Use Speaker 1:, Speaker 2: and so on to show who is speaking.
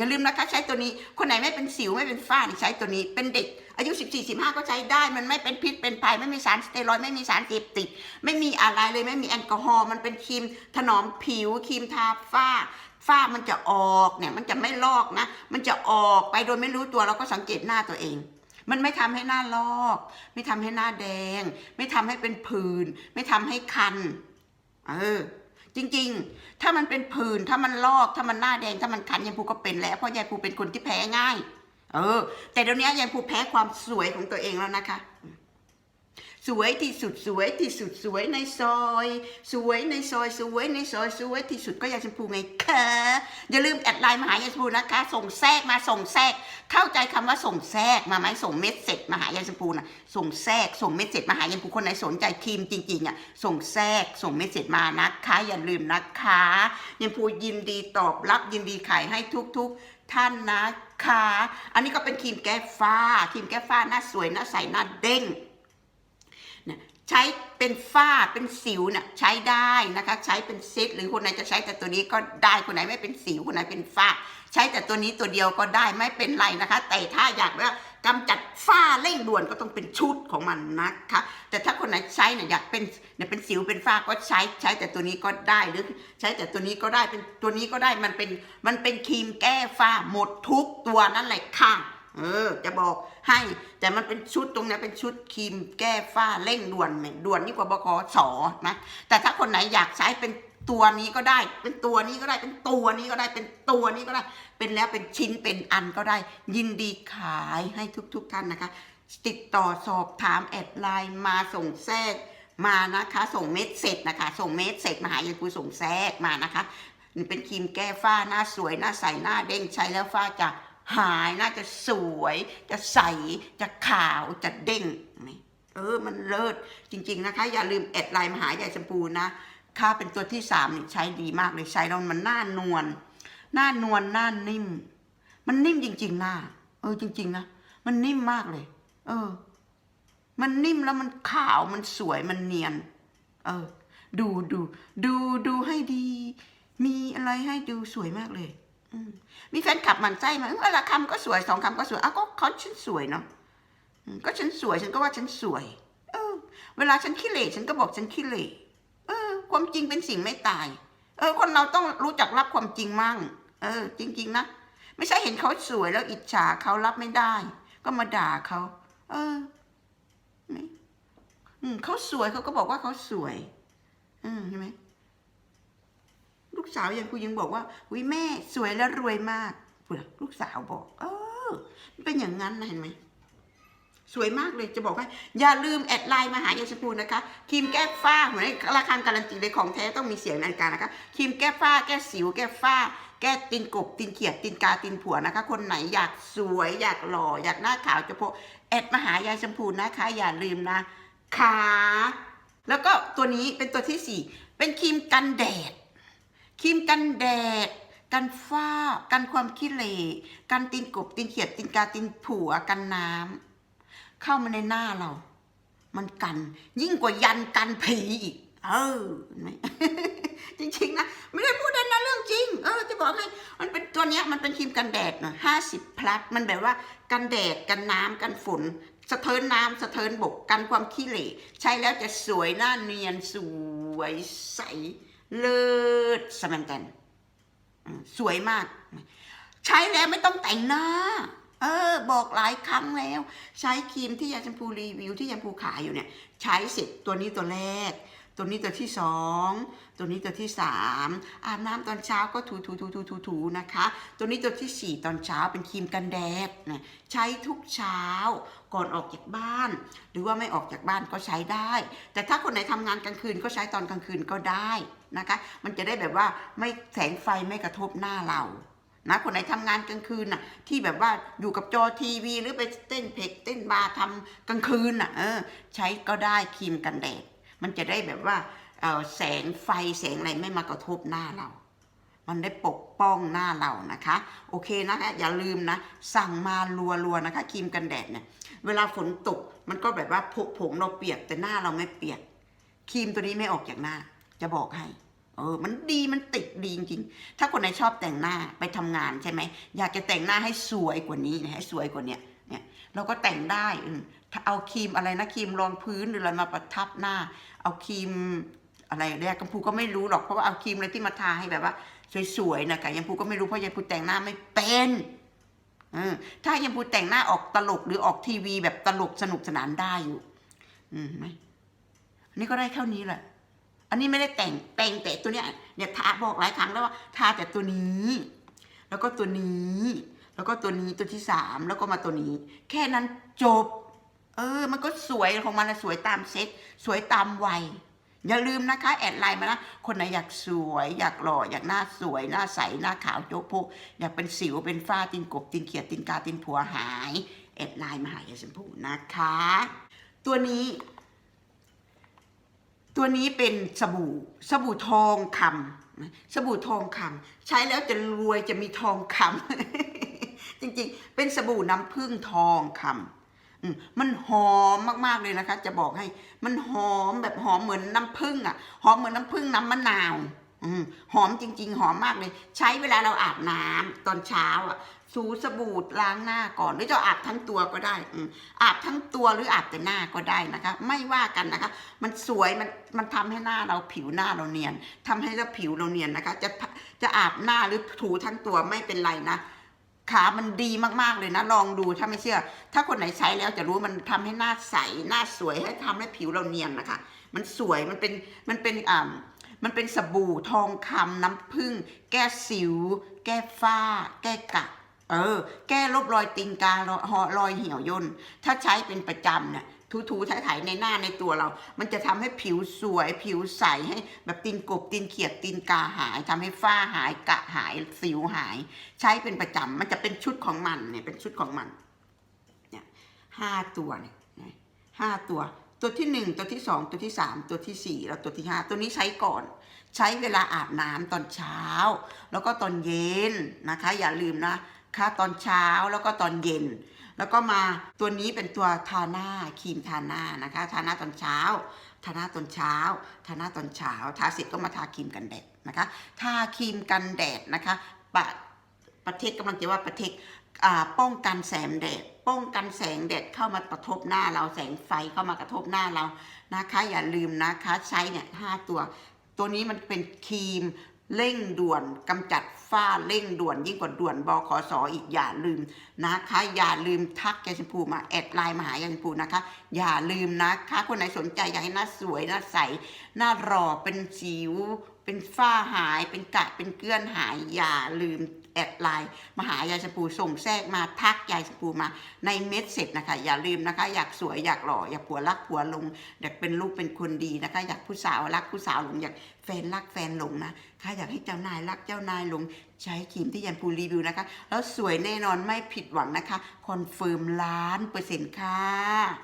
Speaker 1: อย่าลืมนะคะใช้ตัวนี้คนไหนไม่เป็นสิวไม่เป็นฝ้าใช้ตัวนี้เป็นเด็กอายุ 14 15 ก็ใช้ได้มันไม่เป็นพิษเป็นภัยไม่มีสารสเตียรอยด์ไม่มีสารเสพติด ไม่มีอะไรเลยไม่มีแอลกอฮอล์มันเป็นครีมถนอมผิวครีมทาฝ้า ฝ้ามันจะออกเนี่ยมันจะไม่ลอกนะ มันจะออกไปโดยไม่รู้ตัวเราก็สังเกตหน้าตัวเองมันไม่ทำให้หน้าลอก ไม่ทำให้หน้าแดง ไม่ทำให้เป็นผื่นไม่ทำให้คัน เออ จริง ๆ ถ้ามันเป็นผื่นถ้ามันลอกถ้ามันหน้าแดงถ้ามันคันยายภูก็เป็นแล้วเพราะยายภูเป็นคนที่แพ้ง่าย เออ แต่เดี๋ยวนี้ยายภูแพ้ความสวยของตัวเองแล้วนะคะ วยที่สุดสวยที่สุดสวยในซอย สวยในซอยสวยในซอยสวยที่สุดก็ยายชมพูไงคะอย่าลืมแอดไลน์มาหายายชมพูนะคะ ส่งแทรกมาส่งแทรก เข้าใจคำว่าส่งแทรกมาไหมส่งเม็ดเสร็จมาหายายชมพูนะส่งแทรกส่งเม็ดเสร็จมาหายายชมพูคนไหนสนใจครีมจริงๆอะส่งแทรกส่งเม็ดเสร็จมานะคะอย่าลืมนะคะยายชมพูยินดีตอบรับยินดีขายให้ทุก ๆท่านนะคะ อันนี้ก็เป็นครีมแก้ฝ้า ครีมแก้ฝ้าหน้าสวยหน้าใสหน้าเด้ง นี่ยใช้เป็นฝ้าเป็นสิวเนี่ยใช้ได้นะคะใช้เป็นเซตหรือคนไหนจะใช้แต่ตัวนี้ก็ได้คนไหนไม่เป็นสิวคนไหนเป็นฝ้า ใช้แต่ตัวนี้ตัวเดียวก็ได้ไม่เป็นไรนะคะ แต่ถ้าอยากว่ากำจัดฝ้าเร่งด่วนก็ต้องเป็นชุดของมันนะคะ แต่ถ้าคนไหนใช้เนี่ยอยากเป็นเนี่ยเป็นสิวเป็นฝ้าก็ใช้ใช้แต่ตัวนี้ก็ได้หรือใช้แต่ตัวนี้ก็ได้เป็นตัวนี้ก็ได้มันเป็นมันเป็นครีมแก้ฝ้าหมดทุกตัวนั่นแหละค่ะ เออ จะบอกให้ แต่มันเป็นชุดตรงนี้เป็นชุดครีมแก้ฝ้าเร่งด่วนแหม่ด่วนยิ่งกว่าบกสนะแต่ถ้าคนไหนอยากใช้เป็นตัวนี้ก็ได้ เป็นตัวนี้ก็ได้ เป็นตัวนี้ก็ได้ เป็นตัวนี้ก็ได้ เป็นแล้วเป็นชิ้นเป็นอันก็ได้ ยินดีขายให้ทุกๆทท่านนะคะ ติดต่อสอบถามแอดไลน์มาส่งแทรกมานะคะ ส่งเม็ดเสร็จนะคะ ส่งเม็ดเสร็จมาหายายปูส่งแทรกมานะคะเป็นครีมแก้ฝ้าหน้าสวยหน้าใสหน้าเด้งใช้แล้วฝ้าจะ หายน่าจะสวย จะใส จะขาว จะเด้งนี่เออ มันเลิศจริง ๆนะคะ อย่าลืมแอดไลน์มาหายายชมพูนะ ค่าเป็นตัวที่สามนี่ใช้ดีมากเลยใช้แล้วมันหน้านวล หน้านวลหน้านิ่ม มันนิ่มจริง ๆ หน้า เออจริง ๆ นะ มันนิ่มมากเลย เออ มันนิ่มแล้วมันขาว มันสวย มันเนียน เออ ดูดู ดูดูให้ดี มีอะไรให้ดูสวยมากเลย มีแฟนคลับหมันไส้มาเออละคำก็สวยสองคำก็สวยอ้าวก็เขาฉันสวยเนาะก็ฉันสวยฉันก็ว่าฉันสวย เออ เวลาฉันขี้เหร่ฉันก็บอกฉันขี้เหร่เออ ความจริงเป็นสิ่งไม่ตาย เออ คนเราต้องรู้จักรับความจริงมั่ง เออ จริง ๆนะไม่ใช่เห็นเขาสวยแล้วอิจฉาเขารับไม่ได้ ก็มาด่าเขาเออไม่อืมเขาสวยเขาก็บอกว่าเขาสวย อืมเห็นไหม สาวยังกูยังบอกว่าวิแม่สวยและรวยมากพูดอลูกสาวบอก เออเป็นอย่างนั้นนะเห็นไหมสวยมากเลยจะบอกให้อย่าลืมแอดไลน์มาหายายชมพูนะคะครีมแก้ฝ้าเหมือนราคาการันตีเลยของแท้ต้องมีเสียงนาฬิกานะคะครีมแก้ฝ้า แก้สิว แก้ฝ้า แก้ตีนกบตีนเขียดตีนกาตีนผัวนะคะ คนไหนอยากสวยอยากหล่ออยากหน้าขาวจะโพแอดมาหายายชมพูนะคะ อย่าลืมนะขาแล้วก็ตัวนี้เป็นตัวที่สี่เป็นครีมกันแดด ครีมกันแดด กันฝ้า กันความขี้เหร่กันตีนกบตีนเขียดตีนกาตีนผัวกันน้ำเข้ามาในหน้าเรา มันกัน ยิ่งกว่ายันกันผีอีกเออจริงๆนะไม่ได้พูดเล่นนะเรื่องจริง เออ จะบอกให้มันเป็นตัวเนี้ยมันเป็นครีมกันแดดนะห้าสิบพลัสมันแบบว่ากันแดดกันน้ำกันฝน สะเทินน้ำสะเทินบกกันความขี้เหร่ใช้แล้วจะสวยหน้าเนียนสวยใส เลิศสมันแตนสวยมาก ใช้แล้วไม่ต้องแต่งหน้า เออ บอกหลายครั้งแล้ว ใช้ครีมที่ยาชมพูรีวิวที่ยาชมพูขายอยู่เนี่ย ใช้เสร็จตัวนี้ตัวแรก ตัวนี้ตัวที่สองตัวนี้ตัวที่สามอาบน้ำตอนเช้าก็ถูถูถูถูถูถูนะคะ ตัวนี้ตัวที่สี่ตอนเช้าเป็นครีมกันแดดนะใช้ทุกเช้าก่อนออกจากบ้าน หรือว่าไม่ออกจากบ้านก็ใช้ได้ แต่ถ้าคนไหนทำงานกลางคืนก็ใช้ตอนกลางคืนก็ได้นะคะ มันจะได้แบบว่าไม่แสงไฟไม่กระทบหน้าเรานะคนไหนทำงานกลางคืนน่ะที่แบบว่าอยู่กับจอทีวี หรือไปเต้นเพลงเต้นบาร์ทำกลางคืนน่ะเออใช้ก็ได้ครีมกันแดด มันจะได้แบบว่าแสงไฟแสงอะไรไม่มากระทบหน้าเรา มันได้ปกป้องหน้าเรานะคะ โอเคนะคะอย่าลืมนะ สั่งมารัวๆนะคะครีมกันแดดเนี่ย เวลาฝนตกมันก็แบบว่าผมเราเปียกแต่หน้าเราไม่เปียกครีมตัวนี้ไม่ออกจากหน้า จะบอกให้เออ มันดี มันติดดีจริงๆ ถ้าคนไหนชอบแต่งหน้าไปทำงานใช่ไหม อยากจะแต่งหน้าให้สวยกว่านี้นะให้สวยกว่าเนี้ยเนี่ย เราก็แต่งได้อื เอาครีมอะไรนะครีมรองพื้นหรืออะไรมาประทับหน้า เอาครีมอะไรเรียกกัมพูก็ไม่รู้หรอกเพราะว่าเอาครีมอะไรที่มาทาให้แบบว่า สวยๆนะกะยังพูก็ไม่รู้เพราะยังพูแต่งหน้าไม่เป็นถ้ายังพูแต่งหน้าออกตลกหรือออกทีวีแบบตลกสนุกสนานได้อยู่ อืมไหมอันนี้ก็ได้เท่านี้แหละอันนี้ไม่ได้แต่งแต่งแต่ตัวเนี้ยเนี่ยทาบอกหลายครั้งแล้วว่าทาแต่ตัวนี้ แล้วก็ตัวนี้ แล้วก็ตัวนี้ตัวที่สามแล้วก็มาตัวนี้ แค่นั้นจบ เออ มันก็สวยของมันนะสวยตามเซ็ตสวยตามวัย อย่าลืมนะคะ แอดไลน์มานะ คนไหนอยากสวย อยากหล่อ อยากหน้าสวย หน้าใส หน้าขาวโจ๊กโพกอยากเป็นสิว เป็นฝ้า ตินกบ ตินเขียด ตินกา ตินผัวหาย แอดไลน์มาหายายชมพูนะคะ ตัวนี้ ตัวนี้เป็นสบู่ สบู่ทองคำสบู่ทองคำใช้แล้วจะรวยจะมีทองคำจริงๆ เป็นสบู่น้ำผึ้งทองคำ มันหอมมากๆเลยนะคะ จะบอกให้ มันหอมแบบหอมเหมือนน้ำผึ้งอะ หอมเหมือนน้ำผึ้งน้ำมะนาวอหอมจริง ๆ หอมมากเลย ใช้เวลาเราอาบน้ำตอนเช้าอะสูสบู่ล้างหน้าก่อนหรือจะอาบทั้งตัวก็ได้ออาบทั้งตัวหรืออาบแต่หน้าก็ได้นะคะ ไม่ว่ากันนะคะ มันสวยมันมันทำให้หน้าเราผิวหน้าเราเนียนทำให้เราผิวเราเนียนนะคะ จะจะอาบหน้าหรือถูทั้งตัวไม่เป็นไรนะ ขามันดีมากๆเลยนะ ลองดูถ้าไม่เชื่อ ถ้าคนไหนใช้แล้วจะรู้มันทำให้หน้าใส หน้าสวยให้ทำให้ผิวเราเนียนนะคะ มันสวย มันเป็น มันเป็นอ่ามันเป็นสบู่ทองคำน้ำผึ้ง แก้สิว แก้ฝ้า แก้กะเออ แก้ลบรอยตีนการอยรอยเหี่ยวย่น ถ้าใช้เป็นประจำเนี่ย ถูๆถ่ายๆในหน้าในตัวเรา มันจะทำให้ผิวสวย ผิวใสให้แบบตีนกบตีนเขียดตีนกาหายทำให้ฝ้าหายกะหายสิวหาย ใช้เป็นประจำมันจะเป็นชุดของมันเนี่ยเป็นชุดของมันเนี่ยห้าตัวเนี่ยห้าตัว ตัวที่หนึ่งตัวที่สองตัวที่สามตัวที่สี่แล้วตัวที่ห้าตัวนี้ใช้ก่อนใช้เวลาอาบน้ำตอนเช้า แล้วก็ตอนเย็นนะคะ อย่าลืมนะคะ ตอนเช้าแล้วก็ตอนเย็น แล้วก็มาตัวนี้เป็นตัวทาหน้าครีมทาหน้านะคะทาหน้าตอนเช้า ทาหน้าตอนเช้า ทาหน้าตอนเช้า ทาเสร็จก็มาทาครีมกันแดดนะคะทาครีมกันแดดนะคะปะประเทศกำลังจะว่าประเทศป้องกันแสงแดด ป้องกันแสงแดดเข้ามากระทบหน้าเราแสงไฟเข้ามากระทบหน้าเรานะคะ อย่าลืมนะคะใช้เนี่ยห้าตัว ตัวนี้มันเป็นครีม เร่งด่วนกำจัดฝ้าเร่งด่วนยิ่งกว่าด่วนบขสออีกอย่าลืมนะคะ อย่าลืมทักยาชมพูมาแอดไลน์มาหายาชมพูนะคะ อย่าลืมนะคะ คนไหนสนใจอยากให้หน้าสวยหน้าใสหน้ารอเป็นสิว เป็นฝ้าหายเป็นกะเป็นเกลื่อนหายอย่าลืม แอดไลน์มาหายายชมพูส่งแทรกมาทักยายชมพูมาในเม็ดเสร็จนะคะ อย่าลืมนะคะ อยากสวยอยากหล่ออยากผัวรักผัวหลงอยากเป็นลูกเป็นคนดีนะคะ อยากผู้สาวรักผู้สาวหลงอยากแฟนรักแฟนหลงนะค่ะอยากให้เจ้านายรักเจ้านายหลงใช้ครีมที่ยันพูรีวิวนะคะ แล้วสวยแน่นอนไม่ผิดหวังนะคะคอนเฟิร์มล้านเปอร์เซ็นต์ค่ะ